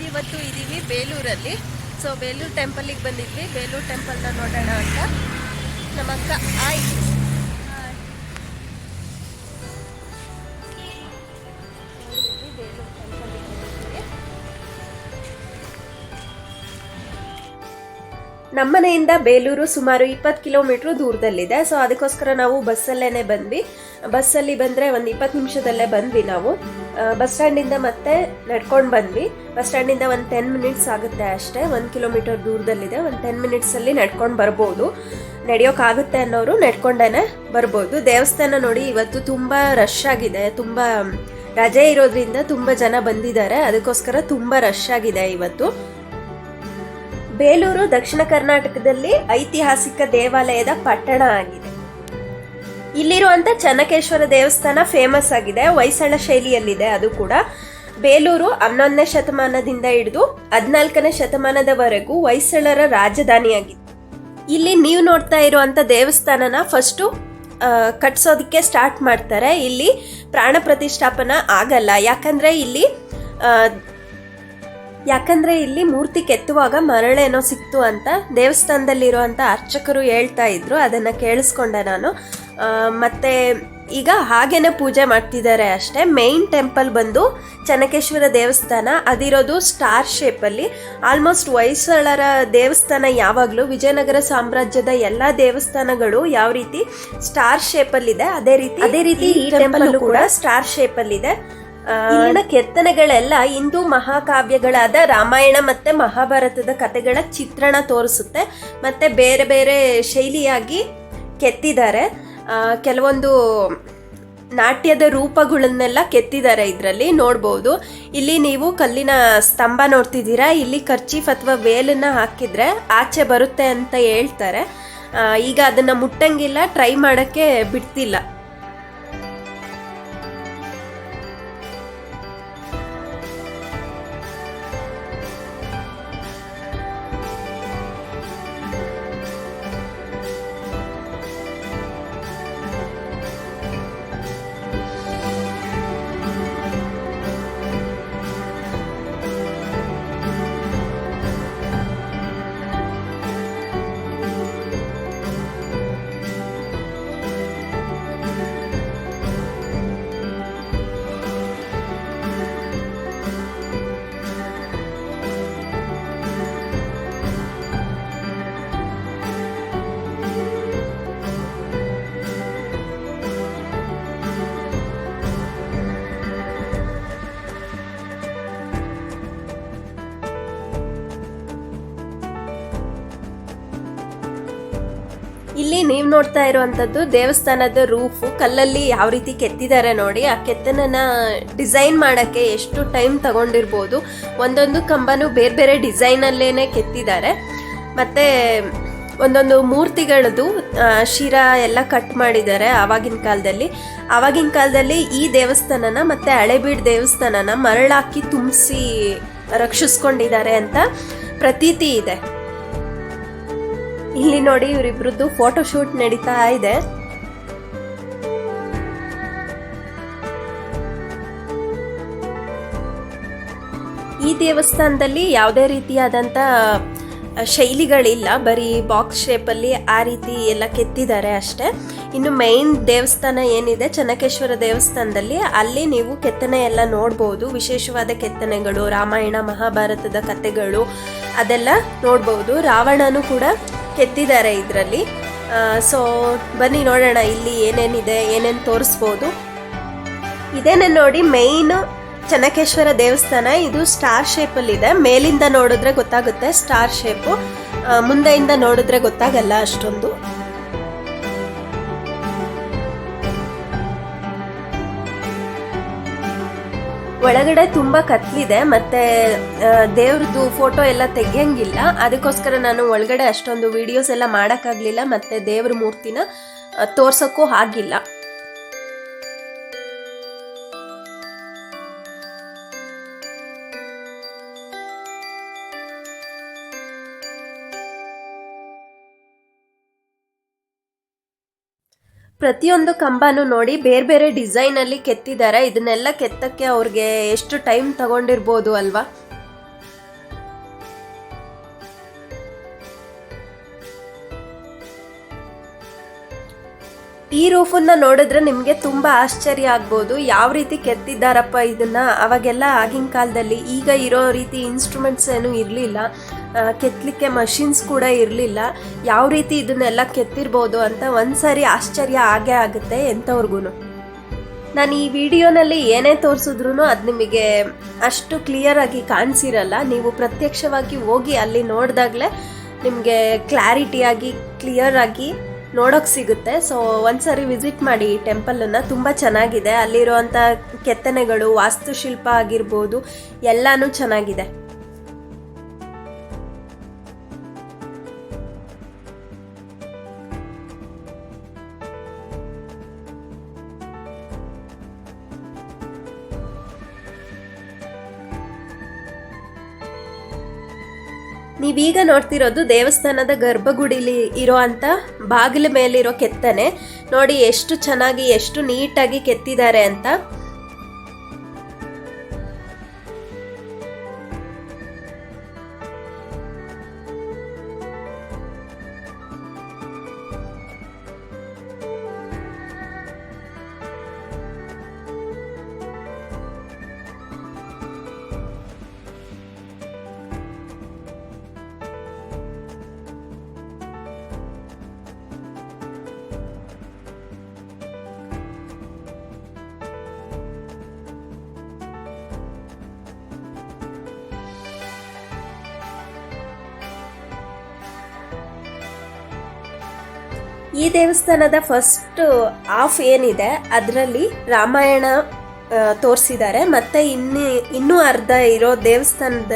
ನಾವಿವತ್ತು ಇದ್ದೀವಿ ಬೇಲೂರಲ್ಲಿ. ಸೊ ಬೇಲೂರು ಟೆಂಪಲಿಗೆ ಬಂದಿದ್ವಿ. ಬೇಲೂರು ಟೆಂಪಲ್ನ ನೋಡೋಣ ಅಂತ. ನಮ್ಮ ಅಕ್ಕ, ಆಯ್. ಬೇಲೂರು ಟೆಂಪಲಿಗೆ ಬಂದಿದ್ವಿ ನಮ್ಮನೆಯಿಂದ ಬೇಲೂರು ಸುಮಾರು ಇಪ್ಪತ್ತು ಕಿಲೋಮೀಟ್ರ್ ದೂರದಲ್ಲಿದೆ. ಸೊ ಅದಕ್ಕೋಸ್ಕರ ನಾವು ಬಸ್ಸಲ್ಲೇ ಬಂದ್ವಿ. ಬಸ್ಸಲ್ಲಿ ಬಂದರೆ ಒಂದು ಇಪ್ಪತ್ತು ನಿಮಿಷದಲ್ಲೇ ಬಂದ್ವಿ ನಾವು. ಬಸ್ ಸ್ಟ್ಯಾಂಡಿಂದ ಮತ್ತೆ ನಡ್ಕೊಂಡು ಬಂದ್ವಿ. ಬಸ್ ಸ್ಟ್ಯಾಂಡಿಂದ ಒಂದು ಟೆನ್ ಮಿನಿಟ್ಸ್ ಆಗುತ್ತೆ ಅಷ್ಟೇ. ಒಂದು ಕಿಲೋಮೀಟರ್ ದೂರದಲ್ಲಿದೆ. ಒಂದು ಟೆನ್ ಮಿನಿಟ್ಸಲ್ಲಿ ನಡ್ಕೊಂಡು ಬರ್ಬೋದು. ನಡೆಯೋಕ್ಕಾಗುತ್ತೆ ಅನ್ನೋರು ನಡ್ಕೊಂಡೇ ಬರ್ಬೋದು. ದೇವಸ್ಥಾನ ನೋಡಿ ಇವತ್ತು ತುಂಬ ರಶ್ ಆಗಿದೆ. ತುಂಬ ರಜೆ ಇರೋದ್ರಿಂದ ತುಂಬ ಜನ ಬಂದಿದ್ದಾರೆ. ಅದಕ್ಕೋಸ್ಕರ ತುಂಬ ರಶ್ ಆಗಿದೆ ಇವತ್ತು. ಬೇಲೂರು ದಕ್ಷಿಣ ಕರ್ನಾಟಕದಲ್ಲಿ ಐತಿಹಾಸಿಕ ದೇವಾಲಯದ ಪಟ್ಟಣ ಆಗಿದೆ. ಇಲ್ಲಿರುವಂತ ಚನ್ನಕೇಶ್ವರ ದೇವಸ್ಥಾನ ಫೇಮಸ್ ಆಗಿದೆ. ಹೊಯ್ಸಳ ಶೈಲಿಯಲ್ಲಿದೆ. ಅದು ಕೂಡ ಬೇಲೂರು ಹನ್ನೊಂದನೇ ಶತಮಾನದಿಂದ ಹಿಡಿದು ಹದಿನಾಲ್ಕನೇ ಶತಮಾನದವರೆಗೂ ಹೊಯ್ಸಳರ ರಾಜಧಾನಿಯಾಗಿತ್ತು ಇಲ್ಲಿ ನೀವು ನೋಡ್ತಾ ಇರುವಂತ ದೇವಸ್ಥಾನನ ಫಸ್ಟು ಕಟ್ಸೋದಕ್ಕೆ ಸ್ಟಾರ್ಟ್ ಮಾಡ್ತಾರೆ. ಇಲ್ಲಿ ಪ್ರಾಣ ಪ್ರತಿಷ್ಠಾಪನ ಆಗಲ್ಲ. ಯಾಕಂದ್ರೆ ಇಲ್ಲಿ ಯಾಕಂದ್ರೆ ಇಲ್ಲಿ ಮೂರ್ತಿ ಕೆತ್ತುವಾಗ ಮರಳೇನೋ ಸಿಕ್ತು ಅಂತ ದೇವಸ್ಥಾನದಲ್ಲಿರುವಂಥ ಅರ್ಚಕರು ಹೇಳ್ತಾ ಇದ್ರು. ಅದನ್ನ ಕೇಳಿಸ್ಕೊಂಡೆ ನಾನು. ಮತ್ತೆ ಈಗ ಹಾಗೇನೆ ಪೂಜೆ ಮಾಡ್ತಿದ್ದಾರೆ ಅಷ್ಟೇ. ಮೇನ್ ಟೆಂಪಲ್ ಬಂದು ಚನಕೇಶ್ವರ ದೇವಸ್ಥಾನ ಅದಿರೋದು ಸ್ಟಾರ್ ಶೇಪಲ್ಲಿ ಆಲ್ಮೋಸ್ಟ್ ಹೊಯ್ಸಳರ ದೇವಸ್ಥಾನ ಯಾವಾಗಲೂ ವಿಜಯನಗರ ಸಾಮ್ರಾಜ್ಯದ ಎಲ್ಲ ದೇವಸ್ಥಾನಗಳು ಯಾವ ರೀತಿ ಸ್ಟಾರ್ ಶೇಪಲ್ಲಿದೆ ಅದೇ ರೀತಿ ಅದೇ ರೀತಿ ಈ ಟೆಂಪಲ್ ಕೂಡ ಸ್ಟಾರ್ ಶೇಪಲ್ಲಿದೆ ಇಲ್ಲಿನ ಕೆತ್ತನೆಗಳೆಲ್ಲ ಹಿಂದೂ ಮಹಾಕಾವ್ಯಗಳಾದ ರಾಮಾಯಣ ಮತ್ತೆ ಮಹಾಭಾರತದ ಕಥೆಗಳ ಚಿತ್ರಣ ತೋರಿಸುತ್ತೆ. ಮತ್ತೆ ಬೇರೆ ಬೇರೆ ಶೈಲಿಯಾಗಿ ಕೆತ್ತಿದ್ದಾರೆ. ಕೆಲವೊಂದು ನಾಟ್ಯದ ರೂಪಗಳನ್ನೆಲ್ಲ ಕೆತ್ತಿದ್ದಾರೆ ಇದರಲ್ಲಿ, ನೋಡ್ಬೋದು. ಇಲ್ಲಿ ನೀವು ಕಲ್ಲಿನ ಸ್ತಂಭ ನೋಡ್ತಿದ್ದೀರಾ, ಇಲ್ಲಿ ಕರ್ಚೀಫ್ ಅಥವಾ ವೇಲನ್ನ ಹಾಕಿದರೆ ಆಚೆ ಬರುತ್ತೆ ಅಂತ ಹೇಳ್ತಾರೆ. ಈಗ ಅದನ್ನು ಮುಟ್ಟಂಗಿಲ್ಲ, ಟ್ರೈ ಮಾಡೋಕ್ಕೆ ಬಿಡ್ತಿಲ್ಲ. ಇಲ್ಲಿ ನೀವು ನೋಡ್ತಾ ಇರುವಂತದ್ದು ದೇವಸ್ಥಾನದ ರೂಫು. ಕಲ್ಲಲ್ಲಿ ಯಾವ ರೀತಿ ಕೆತ್ತಿದ್ದಾರೆ ನೋಡಿ. ಆ ಕೆತ್ತನನ್ನ ಡಿಸೈನ್ ಮಾಡಕ್ಕೆ ಎಷ್ಟು ಟೈಮ್ ತಗೊಂಡಿರ್ಬೋದು. ಒಂದೊಂದು ಕಂಬನು ಬೇರೆ ಬೇರೆ ಡಿಸೈನ್ ಅಲ್ಲೇನೆ ಕೆತ್ತಿದ್ದಾರೆ. ಮತ್ತೆ ಒಂದೊಂದು ಮೂರ್ತಿಗಳದ್ದು ಶಿರ ಎಲ್ಲ ಕಟ್ ಮಾಡಿದ್ದಾರೆ ಆವಾಗಿನ ಕಾಲದಲ್ಲಿ. ಆವಾಗಿನ ಕಾಲದಲ್ಲಿ ಈ ದೇವಸ್ಥಾನನ ಮತ್ತೆ ಹಳೆಬೀಡ್ ದೇವಸ್ಥಾನನ ಮರಳಾಕಿ ತುಂಬಿಸಿ ರಕ್ಷಿಸ್ಕೊಂಡಿದ್ದಾರೆ ಅಂತ ಪ್ರತೀತಿ ಇದೆ. ಇಲ್ಲಿ ನೋಡಿ ಇವರಿಬ್ರದ್ದು ಫೋಟೋ ಶೂಟ್ ನಡೀತಾ ಇದೆ. ಈ ದೇವಸ್ಥಾನದಲ್ಲಿ ಯಾವುದೇ ರೀತಿಯಾದಂಥ ಶೈಲಿಗಳಿಲ್ಲ. ಬರೀ ಬಾಕ್ಸ್ ಶೇಪಲ್ಲಿ ಆ ರೀತಿ ಎಲ್ಲ ಕೆತ್ತಿದ್ದಾರೆ ಅಷ್ಟೇ. ಇನ್ನು ಮೈನ್ ದೇವಸ್ಥಾನ ಏನಿದೆ, ಚನ್ನಕೇಶ್ವರ ದೇವಸ್ಥಾನದಲ್ಲಿ ಅಲ್ಲಿ ನೀವು ಕೆತ್ತನೆ ಎಲ್ಲ ನೋಡ್ಬೋದು. ವಿಶೇಷವಾದ ಕೆತ್ತನೆಗಳು, ರಾಮಾಯಣ, ಮಹಾಭಾರತದ ಕಥೆಗಳು ಅದೆಲ್ಲ ನೋಡ್ಬೋದು. ರಾವಣನು ಕೂಡ ಕೆತ್ತಿದ್ದಾರೆ ಇದರಲ್ಲಿ. ಸೊ ಬನ್ನಿ ನೋಡೋಣ ಇಲ್ಲಿ ಏನೇನಿದೆ, ಏನೇನು ತೋರಿಸ್ಬೋದು. ಇದೇನೆ ನೋಡಿ ಮೇಯ್ನು ಚನ್ನಕೇಶ್ವರ ದೇವಸ್ಥಾನ. ಇದು ಸ್ಟಾರ್ ಶೇಪ್ ಅಲ್ಲಿ ಇದೆ. ಮೇಲಿಂದ ನೋಡಿದ್ರೆ ಗೊತ್ತಾಗುತ್ತೆ ಸ್ಟಾರ್ ಶೇಪು ಮುಂದೆಯಿಂದ ನೋಡಿದ್ರೆ ಗೊತ್ತಾಗಲ್ಲ ಅಷ್ಟೊಂದು. ಒಳಗಡೆ ತುಂಬಾ ಕತ್ಲಿದೆ, ಮತ್ತೆ ದೇವ್ರದ್ದು ಫೋಟೋ ಎಲ್ಲ ತೆಗಿಯಂಗಿಲ್ಲ. ಅದಕ್ಕೋಸ್ಕರ ನಾನು ಒಳಗಡೆ ಅಷ್ಟೊಂದು ವಿಡಿಯೋಸ್ ಎಲ್ಲ ಮಾಡೋಕ್ಕಾಗಲಿಲ್ಲ, ಮತ್ತೆ ದೇವ್ರ ಮೂರ್ತಿನ ತೋರ್ಸಕ್ಕೂ ಆಗಿಲ್ಲ. ಪ್ರತಿಯೊಂದು ಕಂಬನೂ ನೋಡಿ ಬೇರೆ ಬೇರೆ ಡಿಸೈನಲ್ಲಿ ಕೆತ್ತಿದ್ದಾರೆ. ಇದನ್ನೆಲ್ಲ ಕೆತ್ತಕ್ಕೆ ಅವ್ರಿಗೆ ಎಷ್ಟು ಟೈಮ್ ತಗೊಂಡಿರ್ಬೋದು ಅಲ್ವಾ? ಈ ರೂಫನ್ನ ನೋಡಿದ್ರೆ ನಿಮಗೆ ತುಂಬ ಆಶ್ಚರ್ಯ ಆಗ್ಬೋದು. ಯಾವ ರೀತಿ ಕೆತ್ತಿದ್ದಾರಪ್ಪ ಇದನ್ನ? ಅವಾಗೆಲ್ಲ ಆಗಿನ ಕಾಲದಲ್ಲಿ ಈಗ ಇರೋ ರೀತಿ ಇನ್ಸ್ಟ್ರೂಮೆಂಟ್ಸ್ ಏನು ಇರಲಿಲ್ಲ. ಕೆತ್ತಲಿಕ್ಕೆ ಮಷಿನ್ಸ್ ಕೂಡ ಇರಲಿಲ್ಲ. ಯಾವ ರೀತಿ ಇದನ್ನೆಲ್ಲ ಕೆತ್ತಿರ್ಬೋದು ಅಂತ ಒಂದ್ಸರಿ ಆಶ್ಚರ್ಯ ಆಗೇ ಆಗುತ್ತೆ ಎಂಥವ್ರಿಗೂ ನಾನು ಈ ವಿಡಿಯೋನಲ್ಲಿ ಏನೇ ತೋರಿಸಿದ್ರು ಅದು ನಿಮಗೆ ಅಷ್ಟು ಕ್ಲಿಯರ್ ಆಗಿ ಕಾಣಿಸಿರಲ್ಲ. ನೀವು ಪ್ರತ್ಯಕ್ಷವಾಗಿ ಹೋಗಿ ಅಲ್ಲಿ ನೋಡಿದಾಗಲೇ ನಿಮಗೆ ಕ್ಲಾರಿಟಿಯಾಗಿ ಕ್ಲಿಯರ್ ಆಗಿ ನೋಡೋಕೆ ಸಿಗುತ್ತೆ. ಸೊ ಒಂದ್ಸರಿ ವಿಸಿಟ್ ಮಾಡಿ ಈ ಟೆಂಪಲನ್ನು ತುಂಬ ಚೆನ್ನಾಗಿದೆ. ಅಲ್ಲಿರುವಂಥ ಕೆತ್ತನೆಗಳು, ವಾಸ್ತುಶಿಲ್ಪ ಆಗಿರ್ಬೋದು, ಎಲ್ಲಾನು ಚೆನ್ನಾಗಿದೆ. ನೀವೀಗ ನೋಡ್ತಿರೋದು ದೇವಸ್ಥಾನದ ಗರ್ಭಗುಡಿಲಿ ಇರೋ ಅಂತ ಬಾಗಿಲ ಮೇಲಿರೋ ಕೆತ್ತನೆ. ನೋಡಿ ಎಷ್ಟು ಚೆನ್ನಾಗಿ, ಎಷ್ಟು ನೀಟಾಗಿ ಕೆತ್ತಿದ್ದಾರೆ ಅಂತ. ಈ ದೇವಸ್ಥಾನದ ಫಸ್ಟ್ ಆಫ್ ಏನಿದೆ ಅದರಲ್ಲಿ ರಾಮಾಯಣ ತೋರಿಸಿದ್ದಾರೆ. ಮತ್ತೆ ಇನ್ನು ಇನ್ನೂ ಅರ್ಧ ಇರೋ ದೇವಸ್ಥಾನದ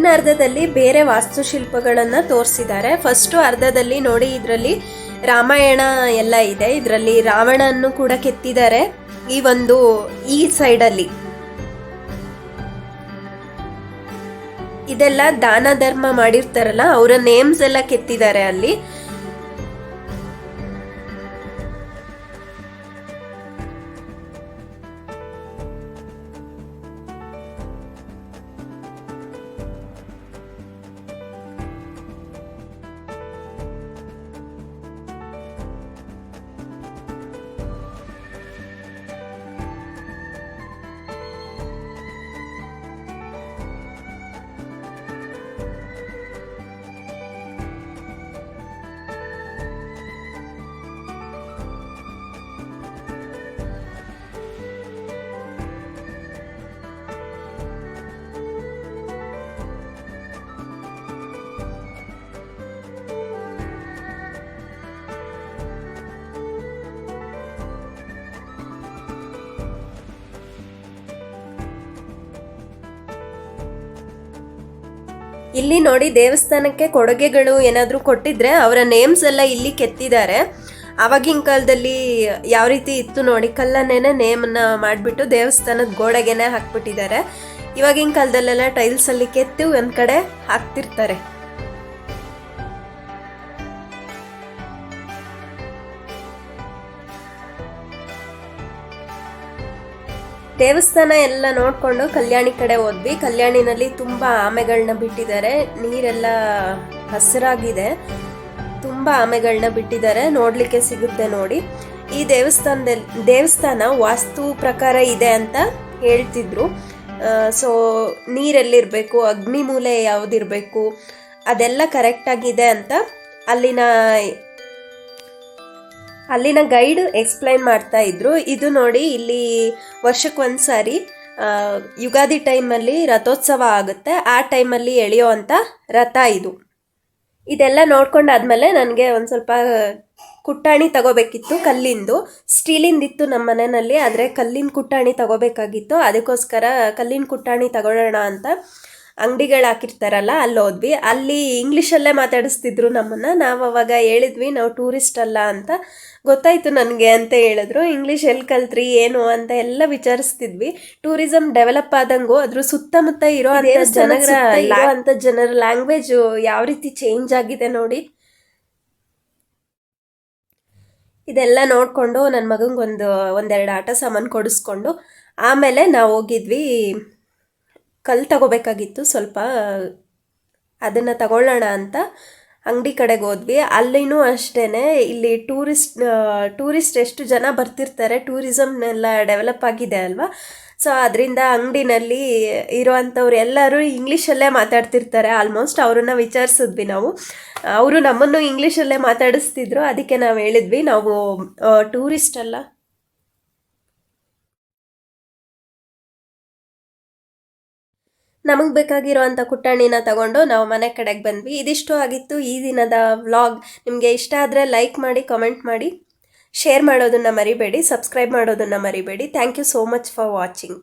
ಇನ್ನು ಅರ್ಧದಲ್ಲಿ ಬೇರೆ ವಾಸ್ತುಶಿಲ್ಪಗಳನ್ನ ತೋರಿಸಿದ್ದಾರೆ. ಫಸ್ಟ್ ಅರ್ಧದಲ್ಲಿ ನೋಡಿ ಇದರಲ್ಲಿ ರಾಮಾಯಣ ಎಲ್ಲ ಇದೆ. ಇದರಲ್ಲಿ ರಾವಣನ್ನು ಕೂಡ ಕೆತ್ತಿದ್ದಾರೆ. ಈ ಒಂದು, ಈ ಸೈಡಲ್ಲಿ ಇದೆಲ್ಲ ದಾನ ಧರ್ಮ ಮಾಡಿರ್ತಾರಲ್ಲ, ಅವರ ನೇಮ್ಸ್ ಎಲ್ಲ ಕೆತ್ತಿದ್ದಾರೆ ಅಲ್ಲಿ. ಇಲ್ಲಿ ನೋಡಿ ದೇವಸ್ಥಾನಕ್ಕೆ ಕೊಡುಗೆಗಳು ಏನಾದರೂ ಕೊಟ್ಟಿದ್ರೆ ಅವರ ನೇಮ್ಸ್ ಎಲ್ಲ ಇಲ್ಲಿ ಕೆತ್ತಿದ್ದಾರೆ. ಆವಾಗಿನ ಕಾಲದಲ್ಲಿ ಯಾವ ರೀತಿ ಇತ್ತು ನೋಡಿ, ಕಲ್ಲನ್ನೇನೆ ನೇಮನ್ನ ಮಾಡಿಬಿಟ್ಟು ದೇವಸ್ಥಾನದ ಗೋಡೆಗೆನೆ ಹಾಕ್ಬಿಟ್ಟಿದ್ದಾರೆ. ಇವಾಗಿನ ಕಾಲದಲ್ಲೆಲ್ಲ ಟೈಲ್ಸಲ್ಲಿ ಕೆತ್ತಿ ಒಂದು ಕಡೆ ಹಾಕ್ತಿರ್ತಾರೆ. ದೇವಸ್ಥಾನ ಎಲ್ಲ ನೋಡ್ಕೊಂಡು ಕಲ್ಯಾಣಿ ಕಡೆ ಹೋದ್ವಿ. ಕಲ್ಯಾಣಿನಲ್ಲಿ ತುಂಬಾ ಆಮೆಗಳನ್ನ ಬಿಟ್ಟಿದ್ದಾರೆ. ನೀರೆಲ್ಲ ಹಸಿರಾಗಿದೆ. ತುಂಬಾ ಆಮೆಗಳನ್ನ ಬಿಟ್ಟಿದ್ದಾರೆ. ನೋಡಲಿಕ್ಕೆ ಸಿಗುತ್ತೆ ನೋಡಿ. ಈ ದೇವಸ್ಥಾನದಲ್ಲಿ ದೇವಸ್ಥಾನ ವಾಸ್ತು ಪ್ರಕಾರ ಇದೆ ಅಂತ ಹೇಳ್ತಿದ್ರು. ಸೊ ನೀರೆಲ್ಲಿರಬೇಕು, ಅಗ್ನಿಮೂಲೆ ಯಾವುದಿರಬೇಕು, ಅದೆಲ್ಲ ಕರೆಕ್ಟಾಗಿದೆ ಅಂತ ಅಲ್ಲಿನ ಅಲ್ಲಿನ ಗೈಡ್ ಎಕ್ಸ್ಪ್ಲೈನ್ ಮಾಡ್ತಾ ಇದ್ರು. ಇದು ನೋಡಿ ಇಲ್ಲಿ ವರ್ಷಕ್ಕೆ ಯುಗಾದಿ ಯುಗಾದಿ ಟೈಮಲ್ಲಿ ರಥೋತ್ಸವ ಆಗುತ್ತೆ. ಆ ಟೈಮಲ್ಲಿ ಎಳೆಯೋ ಅಂತ ರಥ ಇದು. ಇದೆಲ್ಲ ನೋಡ್ಕೊಂಡಾದ್ಮೇಲೆ ನನಗೆ ಒಂದು ಸ್ವಲ್ಪ ಕುಟ್ಟಾಣಿ ತಗೋಬೇಕಿತ್ತು ಕಲ್ಲಿಂದು. ಸ್ಟೀಲಿಂದಿತ್ತು ನಮ್ಮ ಮನೆಯಲ್ಲಿ, ಆದರೆ ಕಲ್ಲಿನ ಕುಟ್ಟಾಣಿ ತಗೋಬೇಕಾಗಿತ್ತು. ಅದಕ್ಕೋಸ್ಕರ ಕಲ್ಲಿನ ಕುಟ್ಟಾಣಿ ತಗೊಳ್ಳೋಣ ಅಂತ ಅಂಗಡಿಗಳು ಹಾಕಿರ್ತಾರಲ್ಲ ಅಲ್ಲಿ ಹೋದ್ವಿ. ಅಲ್ಲಿ ಇಂಗ್ಲೀಷಲ್ಲೇ ಮಾತಾಡಿಸ್ತಿದ್ರು ನಮ್ಮನ್ನು. ನಾವು ಅವಾಗ ಹೇಳಿದ್ವಿ ನಾವು ಟೂರಿಸ್ಟ್ ಅಲ್ಲ ಅಂತ. ಗೊತ್ತಾಯಿತು ನನಗೆ ಅಂತ ಹೇಳಿದ್ರು. ಇಂಗ್ಲೀಷ್ ಎಲ್ಲಿ ಕಲ್ತ್ರಿ ಏನು? ಅಂತ ಎಲ್ಲ ವಿಚಾರಿಸ್ತಿದ್ವಿ. ಟೂರಿಸಂ ಡೆವಲಪ್ ಆದಂಗು ಅದ್ರ ಸುತ್ತಮುತ್ತ ಇರೋ ಅಂತ ಜನರ ಇರೋ ಅಂಥ ಜನರ ಲ್ಯಾಂಗ್ವೇಜ್ ಯಾವ ರೀತಿ ಚೇಂಜ್ ಆಗಿದೆ ನೋಡಿ. ಇದೆಲ್ಲ ನೋಡಿಕೊಂಡು ನನ್ನ ಮಗಂಗೊಂದು ಒಂದು ಒಂದೆರಡು ಆಟ ಸಾಮಾನು ಕೊಡಿಸ್ಕೊಂಡು ಆಮೇಲೆ ನಾವು ಹೋಗಿದ್ವಿ ಕಲ್ಲು ತಗೋಬೇಕಾಗಿತ್ತು. ಸ್ವಲ್ಪ, ಅದನ್ನು ತಗೊಳ್ಳೋಣ ಅಂತ ಅಂಗಡಿ ಕಡೆಗೆ ಹೋದ್ವಿ. ಅಲ್ಲಿನೂ ಅಷ್ಟೇ ಇಲ್ಲಿ ಟೂರಿಸ್ಟ್ ಟೂರಿಸ್ಟ್ ಎಷ್ಟು ಜನ ಬರ್ತಿರ್ತಾರೆ ಟೂರಿಸಮ್ನೆಲ್ಲ ಡೆವಲಪ್ ಆಗಿದೆ ಅಲ್ವಾ? ಸೊ, ಅದರಿಂದ ಅಂಗಡಿನಲ್ಲಿ ಇರುವಂಥವ್ರು ಎಲ್ಲರೂ ಇಂಗ್ಲೀಷಲ್ಲೇ ಮಾತಾಡ್ತಿರ್ತಾರೆ. ಆಲ್ಮೋಸ್ಟ್ ಅವ್ರನ್ನ ವಿಚಾರಿಸಿದ್ವಿ ನಾವು. ಅವರು ನಮ್ಮನ್ನು ಇಂಗ್ಲೀಷಲ್ಲೇ ಮಾತಾಡಿಸ್ತಿದ್ರು. ಅದಕ್ಕೆ ನಾವು ಹೇಳಿದ್ವಿ. ನಾವು ಟೂರಿಸ್ಟ್ ಅಲ್ಲ ನಮಗೆ ಬೇಕಾಗಿರೋ ಅಂಥ ಕುಟ್ಟಾಣಿನ ತಗೊಂಡು ನಾವು ಮನೆ ಕಡೆಗೆ ಬಂದ್ವಿ. ಇದಿಷ್ಟು ಆಗಿತ್ತು ಈ ದಿನದ ವ್ಲಾಗ್. ನಿಮಗೆ ಇಷ್ಟ ಆದರೆ ಲೈಕ್ ಮಾಡಿ, ಕಮೆಂಟ್ ಮಾಡಿ, ಶೇರ್ ಮಾಡೋದನ್ನು ಮರಿಬೇಡಿ, ಸಬ್ಸ್ಕ್ರೈಬ್ ಮಾಡೋದನ್ನು ಮರಿಬೇಡಿ. Thank you so much for watching.